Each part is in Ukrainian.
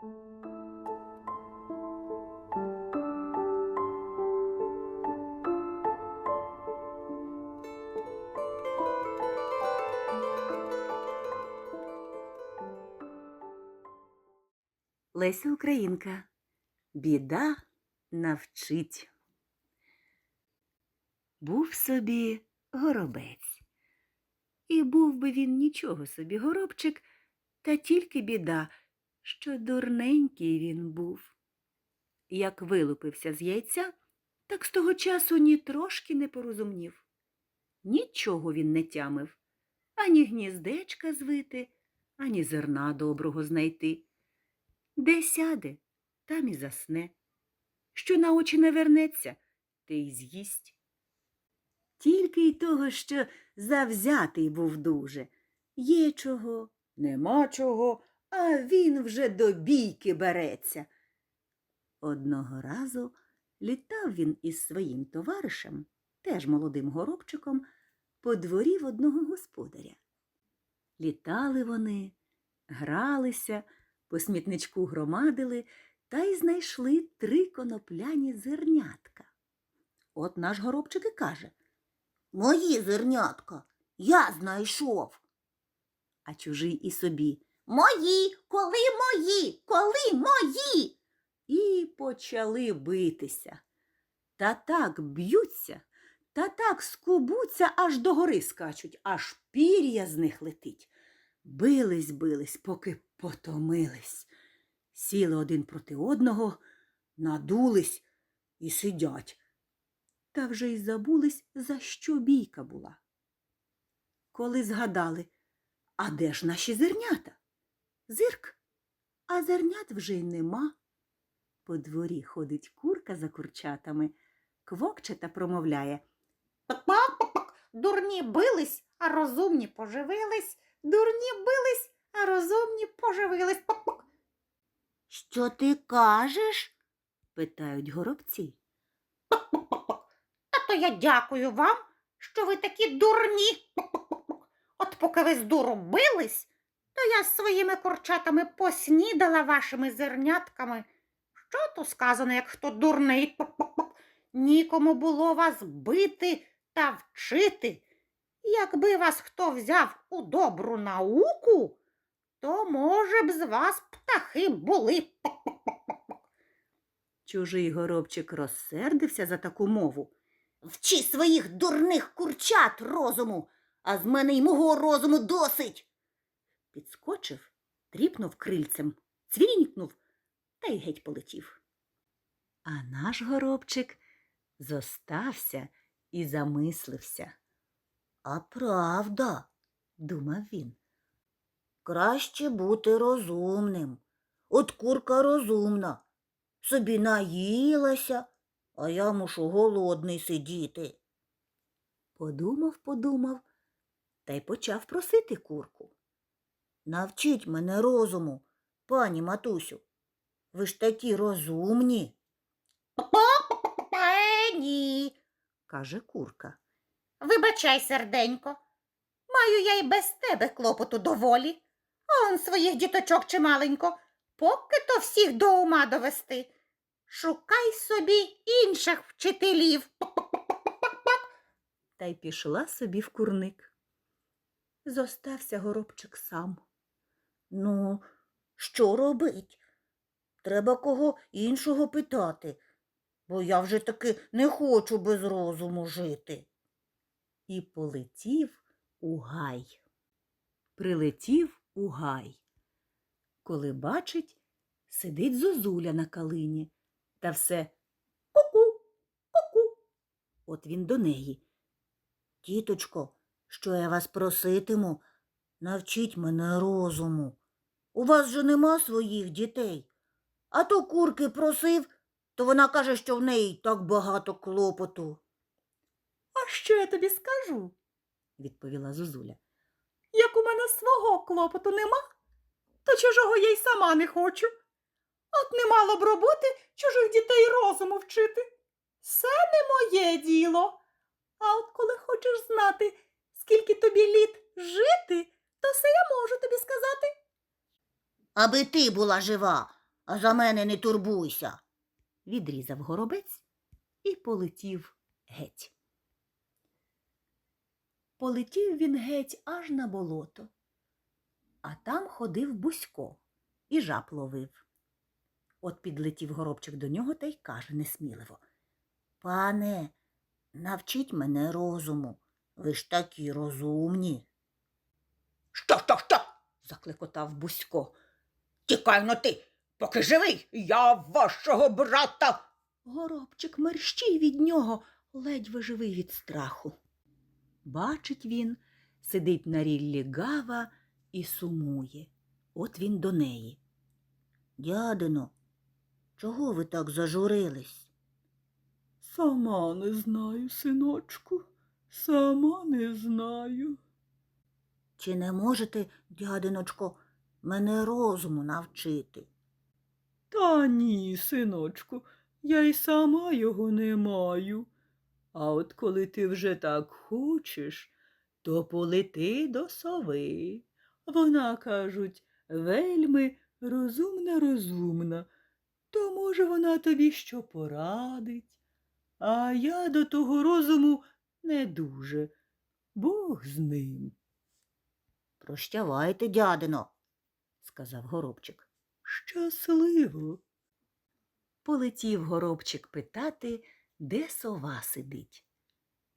Леся Українка. Біда навчить. Був собі горобець. І був би він нічого собі горобчик, та тільки біда, що дурненький він був. Як вилупився з яйця, так з того часу ні трошки не порозумнів. Нічого він не тямив, ані гніздечка звити, ані зерна доброго знайти. Де сяде, там і засне. Що на очі не вернеться, те й з'їсть. Тільки й того, що завзятий був дуже. Є чого, нема чого, а він вже до бійки береться. Одного разу літав він із своїм товаришем, теж молодим горобчиком, по дворі в одного господаря. Літали вони, гралися, по смітничку громадили та й знайшли три конопляні зернятка. От наш горобчик і каже Мої зернятка, я знайшов. а чужий і собі. Мої, коли мої, коли мої. І почали битися. Та так б'ються, та так скубуться, аж до гори скачуть, аж пір'я з них летить. Бились, бились, поки потомились. Сіли один проти одного, надулись і сидять. Та вже й забулись, за що бійка була. Коли згадали, а де ж наші зернята? Зирк, а зернят вже й нема. По дворі ходить курка за курчатами, квокче та промовляє. Пак-пак-пак, дурні бились, а розумні поживились, дурні бились, а розумні поживились. Пак-пак. Що ти кажеш? питають горобці. Та то я дякую вам, що ви такі дурні. Пак-пак-пак. От поки ви з дуру бились, то я з своїми курчатами поснідала вашими зернятками. Що то сказано, як хто дурний? Нікому було вас бити та вчити. Якби вас хто взяв у добру науку, то, може б, з вас птахи були. Чужий горобчик розсердився за таку мову. Вчи своїх дурних курчат розуму, а з мене й мого розуму досить. Підскочив, тріпнув крильцем, цвірінькнув та й геть полетів. А наш горобчик зостався і замислився, А правда, думав він. краще бути розумним. От курка розумна. Собі наїлася, а я мушу голодний сидіти. Подумав, подумав та й почав просити курку. Навчіть мене розуму, пані матусю. Ви ж такі розумні. Ні. каже курка. Вибачай, серденько. Маю я й без тебе клопоту доволі. А он своїх діточок чималенько, поки то всіх до ума довести. Шукай собі інших вчителів. та й пішла собі в курник. Зостався горобчик сам. Ну, що робить? Треба кого іншого питати, бо я вже таки не хочу без розуму жити. і полетів у гай. Прилетів у гай. Коли бачить, сидить зозуля на калині та все ку-ку, ку-ку. От він до неї. Тіточко, що я вас проситиму, навчіть мене розуму. У вас же нема своїх дітей. А то курки просив, то вона каже, що в неї так багато клопоту. А що я тобі скажу? відповіла зозуля. Як у мене свого клопоту нема, то чужого я й сама не хочу. От не мало б роботи чужих дітей розуму вчити. Все не моє діло. А от коли хочеш знати, скільки тобі літ жити, то все я можу тобі сказати. Аби ти була жива, а за мене не турбуйся. відрізав горобець і полетів геть. Полетів він геть аж на болото, а там ходив Бусько і жаб ловив. От підлетів горобчик до нього та й каже несміливо. Пане, навчіть мене розуму. Ви ж такі розумні. Що, що, що? Закликотав Бусько. Тікай но ти, поки живий, я вашого брата. Горобчик мерщій від нього, ледь живий від страху. Бачить він, сидить на ріллі гава і сумує. От він до неї. Дядино, чого ви так зажурились? Сама не знаю, синочку, сама не знаю. Чи не можете, дядиночко, мене розуму навчити? Та ні, синочку, я й сама його не маю. А от коли ти вже так хочеш, то полети до сови. Вона, кажуть, вельми розумна, розумна, то, може, вона тобі що порадить. А я до того розуму не дуже. Бог з ним, Прощавайте, дядино. сказав горобчик. Щасливо. Полетів горобчик питати, де сова сидить.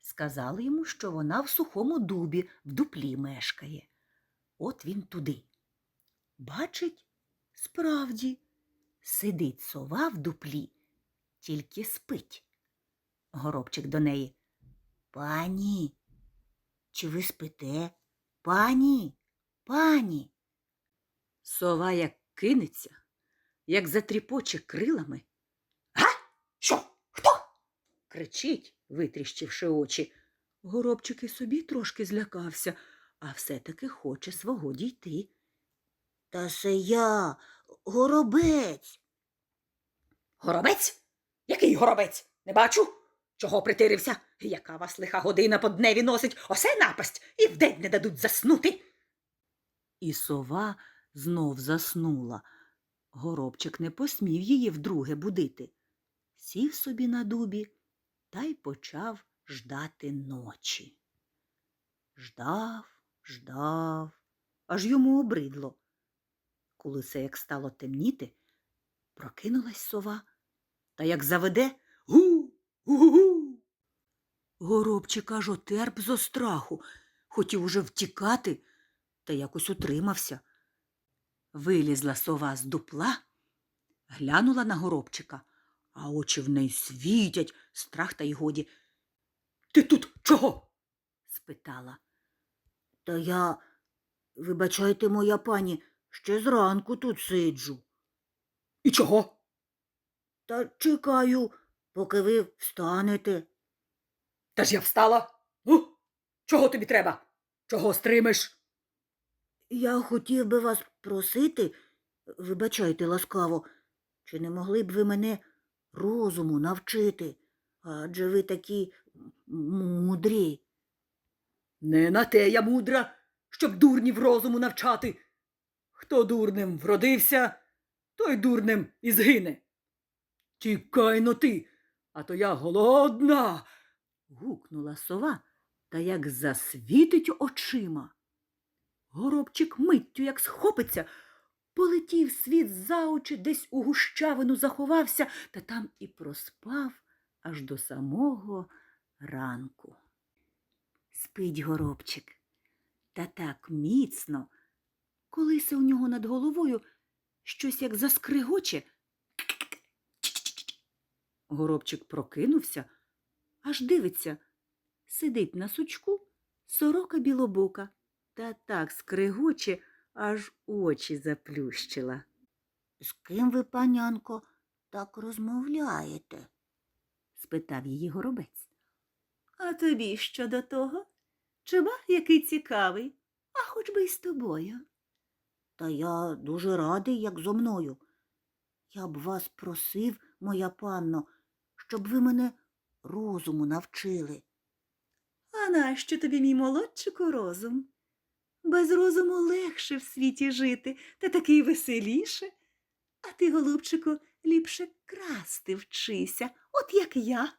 Сказали йому, що вона в сухому дубі в дуплі мешкає. От він туди. Бачить, справді, сидить сова в дуплі, тільки спить. Горобчик до неї. Пані, чи ви спите? Пані, пані. Сова як кинеться, як затріпоче крилами, Що? Хто? кричить, витріщивши очі. Горобчик і собі трошки злякався, а все-таки хоче свого дійти. Та це я, горобець. Горобець? Який горобець? Не бачу. Чого притирився? Яка вас лиха година по дневі носить, осе напасть, і вдень не дадуть заснути. І сова знов заснула. Горобчик не посмів її вдруге будити. Сів собі на дубі та й почав ждати ночі. Ждав, ждав, аж йому обридло. Коли це як стало темніти, прокинулась сова та як заведе гу, гу-гу. Горобчик аж отерп зо страху, хотів уже втікати, та якось утримався. Вилізла сова з дупла, глянула на горобчика, а очі в неї світять, страх та й годі. Ти тут чого? спитала. Та я, вибачайте, моя пані, ще зранку тут сиджу. І чого? Та чекаю, поки ви встанете. Та ж я встала. Ну, чого тобі треба? Чого стримиш? Я хотів би вас просити, вибачайте ласкаво, чи не могли б ви мене розуму навчити? Адже ви такі мудрі. Не на те я мудра, щоб дурнів розуму навчати. Хто дурним вродився, той дурним і згине. Тікай но ти, а то я голодна. гукнула сова та як засвітить очима. Горобчик миттю, як схопиться, полетів світ за очі, десь у гущавину заховався, та там і проспав аж до самого ранку. Спить горобчик, та так міцно, колися у нього над головою щось як заскригоче. Горобчик прокинувся, аж дивиться, сидить на сучку сорока білобока та так скригоче, аж очі заплющила. З ким ви, панянко, так розмовляєте? спитав її горобець. А тобі що до того? Чи який цікавий, а хоч би й з тобою. Та я дуже радий, як зо мною. Я б вас просив, моя панно, щоб ви мене розуму навчили. А нащо тобі, мій молодчику, розум? Без розуму легше в світі жити, та такий веселіше. А ти, голубчику, ліпше красти вчися, от як я,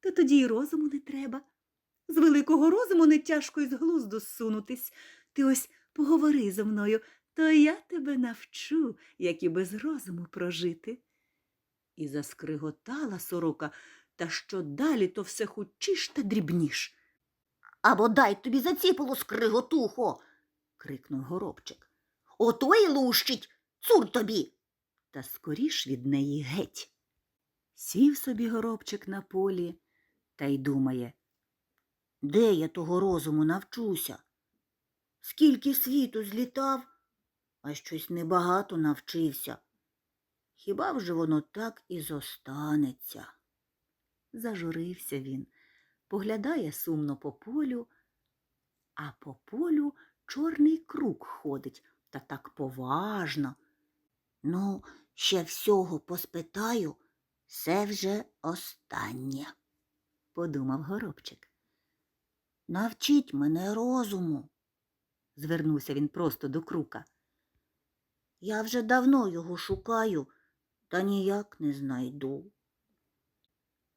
то тоді й розуму не треба. З великого розуму не тяжко із глузду зсунутись. Ти ось поговори зо мною, то я тебе навчу, як і без розуму прожити. І заскриготала сорока, та що далі, то все хучіш та дрібніш. Або дай тобі заціпило скриготухо. Крикнув горобчик. Ото й лущить, цур тобі. та скоріш від неї геть. Сів собі горобчик на полі та й думає, Де я того розуму навчуся? Скільки світу злітав, а щось небагато навчився. Хіба вже воно так і зостанеться? зажурився він, поглядає сумно по полю, а по полю чорний круг ходить та так поважно. Ну, ще всього поспитаю, це вже останнє. подумав горобчик. Навчіть мене розуму. Звернувся він просто до крука. Я вже давно його шукаю, та ніяк не знайду.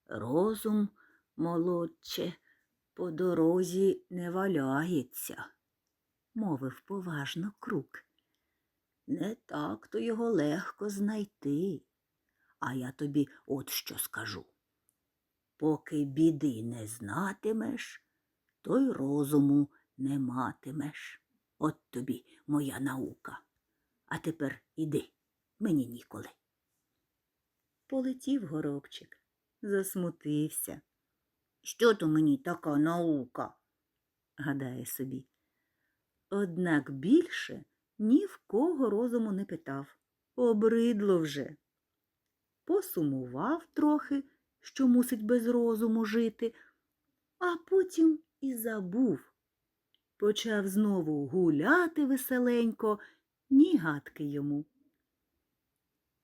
Розум, молодче, по дорозі не валяється, мовив поважно крук. Не так то його легко знайти. А я тобі от що скажу. Поки біди не знатимеш, то й розуму не матимеш. От тобі моя наука. А тепер іди, мені ніколи. Полетів горобчик, засмутився, Що то мені така наука? гадає собі. Однак більше ні в кого розуму не питав. Обридло вже. Посумував трохи, що мусить без розуму жити, а потім і забув. Почав знову гуляти веселенько, ні гадки йому.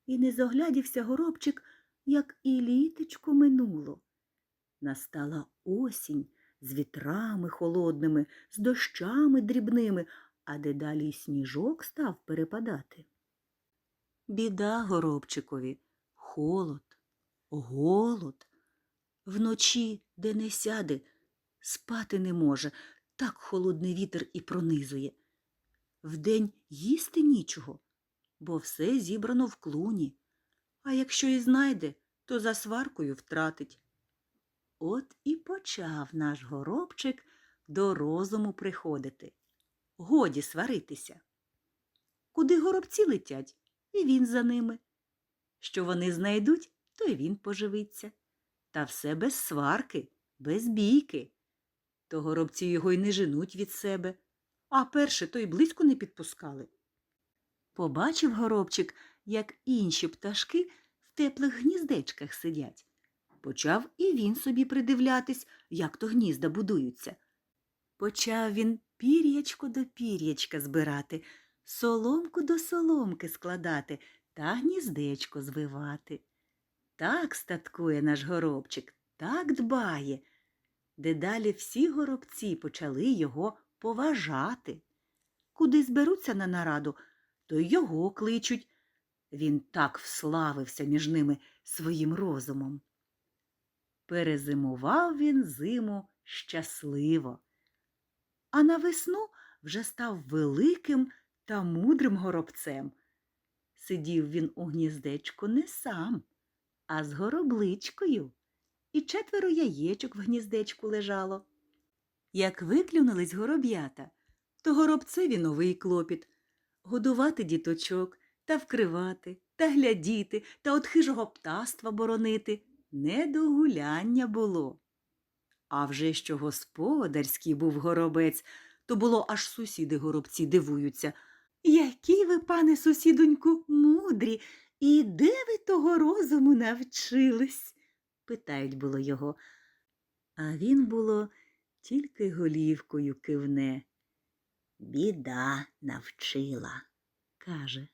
І не зоглядівся горобчик, як і літечко минуло. Настала осінь з вітрами холодними, з дощами дрібними, а дедалі й сніжок став перепадати. Біда горобчикові, холод, голод. Вночі, де не сяде, спати не може, так холодний вітер і пронизує. Вдень їсти нічого, бо все зібрано в клуні, а якщо і знайде, то за сваркою втратить. От і почав наш горобчик до розуму приходити. Годі сваритися. Куди горобці летять, і він за ними. Що вони знайдуть, то й він поживиться. Та все без сварки, без бійки. То горобці його й не женуть від себе, а перше то й близько не підпускали. Побачив горобчик, як інші пташки в теплих гніздечках сидять. Почав і він собі придивлятись, як то гнізда будуються. Почав він пір'ячко до пір'ячка збирати, соломку до соломки складати та гніздечко звивати. Так статкує наш горобчик, так дбає. Дедалі всі горобці почали його поважати. Куди зберуться на нараду, то його кличуть. Він так вславився між ними своїм розумом. Перезимував він зиму щасливо, а на весну вже став великим та мудрим горобцем. Сидів він у гніздечку не сам, а з горобличкою, і четверо яєчок в гніздечку лежало. Як виклюнулись гороб'ята, то горобцеві новий клопіт годувати діточок та вкривати, та глядіти, та от хижого птаства боронити не до гуляння було. А вже що господарський був горобець, то було аж сусіди горобці дивуються. Які ви, пане сусідоньку, мудрі, і де ви того розуму навчились? питають було його. А він було тільки голівкою кивне. Біда навчила, каже.